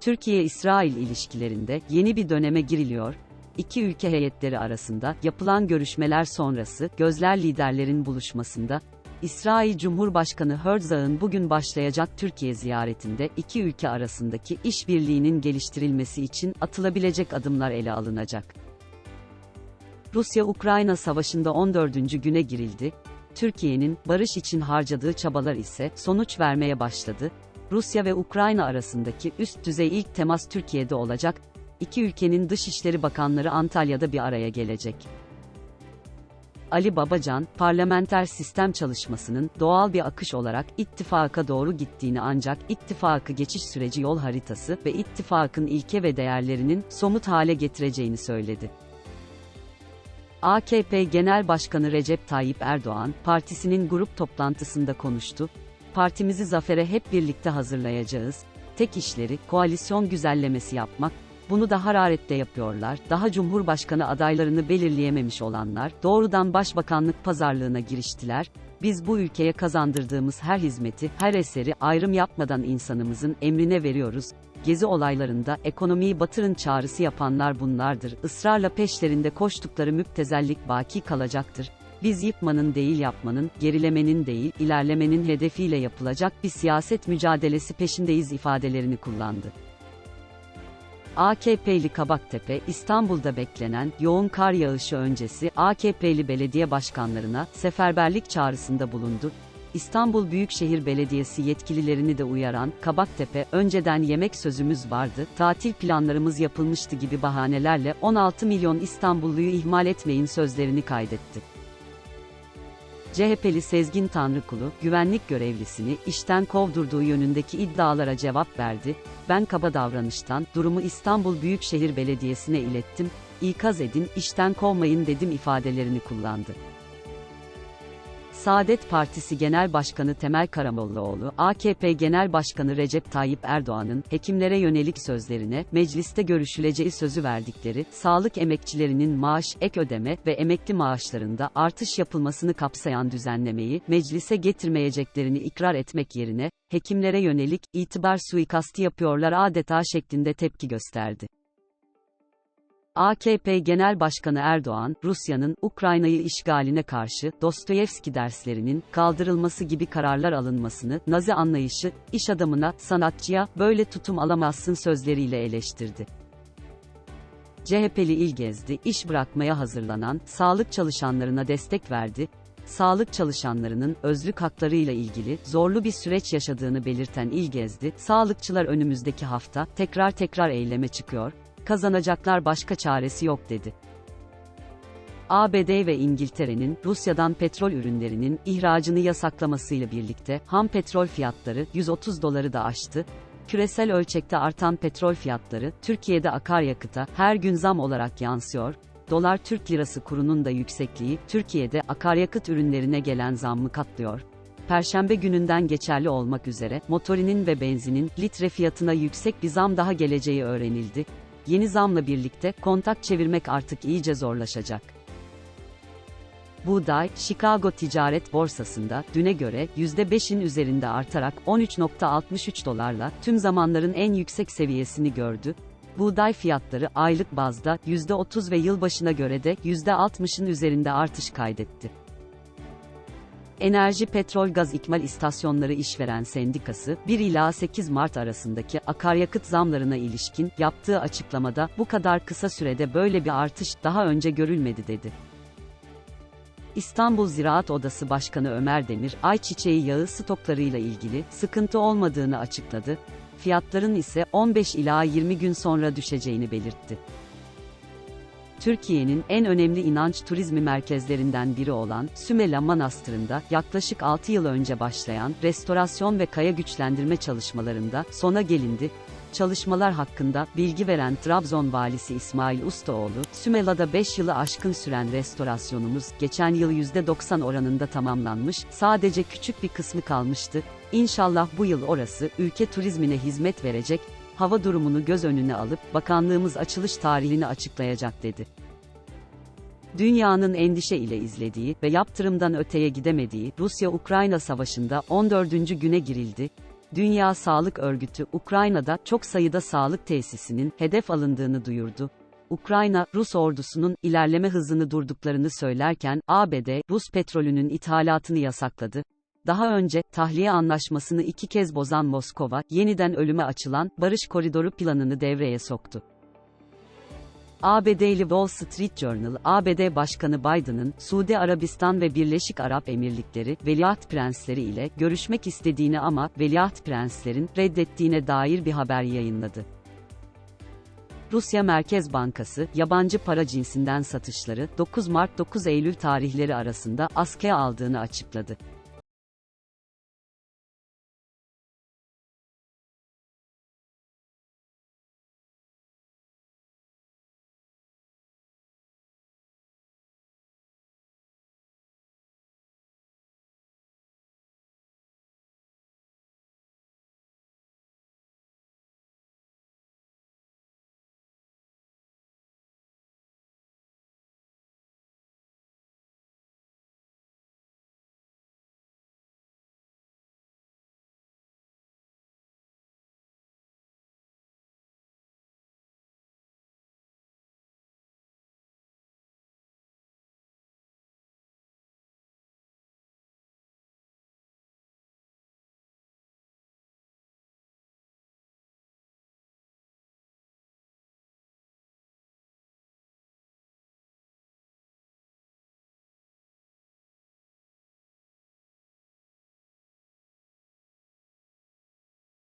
Türkiye-İsrail ilişkilerinde yeni bir döneme giriliyor. İki ülke heyetleri arasında yapılan görüşmeler sonrası gözler liderlerin buluşmasında İsrail Cumhurbaşkanı Herzog'ın bugün başlayacak Türkiye ziyaretinde iki ülke arasındaki işbirliğinin geliştirilmesi için atılabilecek adımlar ele alınacak. Rusya-Ukrayna savaşında 14. güne girildi. Türkiye'nin barış için harcadığı çabalar ise sonuç vermeye başladı. Rusya ve Ukrayna arasındaki üst düzey ilk temas Türkiye'de olacak. İki ülkenin Dışişleri Bakanları Antalya'da bir araya gelecek. Ali Babacan, parlamenter sistem çalışmasının doğal bir akış olarak ittifaka doğru gittiğini ancak ittifakı geçiş süreci yol haritası ve ittifakın ilke ve değerlerinin somut hale getireceğini söyledi. AKP Genel Başkanı Recep Tayyip Erdoğan, partisinin grup toplantısında konuştu. Partimizi zafere hep birlikte hazırlayacağız. Tek işleri koalisyon güzellemesi yapmak. Bunu da hararetle yapıyorlar. Daha Cumhurbaşkanı adaylarını belirleyememiş olanlar doğrudan başbakanlık pazarlığına giriştiler. Biz bu ülkeye kazandırdığımız her hizmeti, her eseri ayrım yapmadan insanımızın emrine veriyoruz. Gezi olaylarında ekonomiyi batırın çağrısı yapanlar bunlardır. Israrla peşlerinde koştukları müptezellik baki kalacaktır. Biz yıkmanın değil yapmanın, gerilemenin değil, ilerlemenin hedefiyle yapılacak bir siyaset mücadelesi peşindeyiz ifadelerini kullandı. AKP'li Kabaktepe, İstanbul'da beklenen yoğun kar yağışı öncesi AKP'li belediye başkanlarına seferberlik çağrısında bulundu. İstanbul Büyükşehir Belediyesi yetkililerini de uyaran Kabaktepe, önceden yemek sözümüz vardı, tatil planlarımız yapılmıştı gibi bahanelerle 16 milyon İstanbulluyu ihmal etmeyin sözlerini kaydetti. CHP'li Sezgin Tanrıkulu, güvenlik görevlisini işten kovdurduğu yönündeki iddialara cevap verdi. Ben kaba davranıştan durumu İstanbul Büyükşehir Belediyesi'ne ilettim. İkaz edin, işten kovmayın dedim ifadelerini kullandı. Saadet Partisi Genel Başkanı Temel Karamollaoğlu, AKP Genel Başkanı Recep Tayyip Erdoğan'ın hekimlere yönelik sözlerine mecliste görüşüleceği sözü verdikleri sağlık emekçilerinin maaş, ek ödeme ve emekli maaşlarında artış yapılmasını kapsayan düzenlemeyi meclise getirmeyeceklerini ikrar etmek yerine hekimlere yönelik itibar suikastı yapıyorlar adeta şeklinde tepki gösterdi. AKP Genel Başkanı Erdoğan, Rusya'nın Ukrayna'yı işgaline karşı Dostoyevski derslerinin kaldırılması gibi kararlar alınmasını, Nazi anlayışı, iş adamına, sanatçıya böyle tutum alamazsın sözleriyle eleştirdi. CHP'li İlgezdi, iş bırakmaya hazırlanan sağlık çalışanlarına destek verdi. Sağlık çalışanlarının özlük haklarıyla ilgili zorlu bir süreç yaşadığını belirten İlgezdi, sağlıkçılar önümüzdeki hafta tekrar tekrar eyleme çıkıyor, kazanacaklar başka çaresi yok dedi. ABD ve İngiltere'nin Rusya'dan petrol ürünlerinin ihracını yasaklamasıyla birlikte ham petrol fiyatları 130 doları da aştı. Küresel ölçekte artan petrol fiyatları Türkiye'de akaryakıta her gün zam olarak yansıyor. Dolar Türk lirası kurunun da yüksekliği Türkiye'de akaryakıt ürünlerine gelen zammı katlıyor. Perşembe gününden geçerli olmak üzere motorinin ve benzinin litre fiyatına yüksek bir zam daha geleceği öğrenildi. Yeni zamla birlikte kontak çevirmek artık iyice zorlaşacak. Buğday, Chicago Ticaret Borsası'nda düne göre %5'in üzerinde artarak 13.63 dolarla tüm zamanların en yüksek seviyesini gördü. Buğday fiyatları aylık bazda %30 ve yılbaşına göre de %60'ın üzerinde artış kaydetti. Enerji Petrol Gaz İkmal İstasyonları İşveren Sendikası, 1 ila 8 Mart arasındaki akaryakıt zamlarına ilişkin yaptığı açıklamada bu kadar kısa sürede böyle bir artış daha önce görülmedi dedi. İstanbul Ziraat Odası Başkanı Ömer Demir, ayçiçeği yağı stoklarıyla ilgili sıkıntı olmadığını açıkladı. Fiyatların ise 15 ila 20 gün sonra düşeceğini belirtti. Türkiye'nin en önemli inanç turizmi merkezlerinden biri olan Sümela Manastırı'nda yaklaşık 6 yıl önce başlayan restorasyon ve kaya güçlendirme çalışmalarında sona gelindi. Çalışmalar hakkında bilgi veren Trabzon valisi İsmail Ustaoğlu, Sümela'da 5 yılı aşkın süren restorasyonumuz geçen yıl %90 oranında tamamlanmış, sadece küçük bir kısmı kalmıştı. İnşallah bu yıl orası ülke turizmine hizmet verecek, hava durumunu göz önüne alıp bakanlığımız açılış tarihini açıklayacak dedi. Dünyanın endişe ile izlediği ve yaptırımdan öteye gidemediği Rusya-Ukrayna savaşında 14. güne girildi. Dünya Sağlık Örgütü, Ukrayna'da çok sayıda sağlık tesisinin hedef alındığını duyurdu. Ukrayna, Rus ordusunun ilerleme hızını durduklarını söylerken, ABD, Rus petrolünün ithalatını yasakladı. Daha önce, tahliye anlaşmasını iki kez bozan Moskova, yeniden ölüme açılan, barış koridoru planını devreye soktu. ABD'li Wall Street Journal, ABD Başkanı Biden'ın, Suudi Arabistan ve Birleşik Arap Emirlikleri, veliaht prensleri ile görüşmek istediğini ama, veliaht prenslerin, reddettiğine dair bir haber yayınladı. Rusya Merkez Bankası, yabancı para cinsinden satışları, 9 Mart-9 Eylül tarihleri arasında askıya aldığını açıkladı.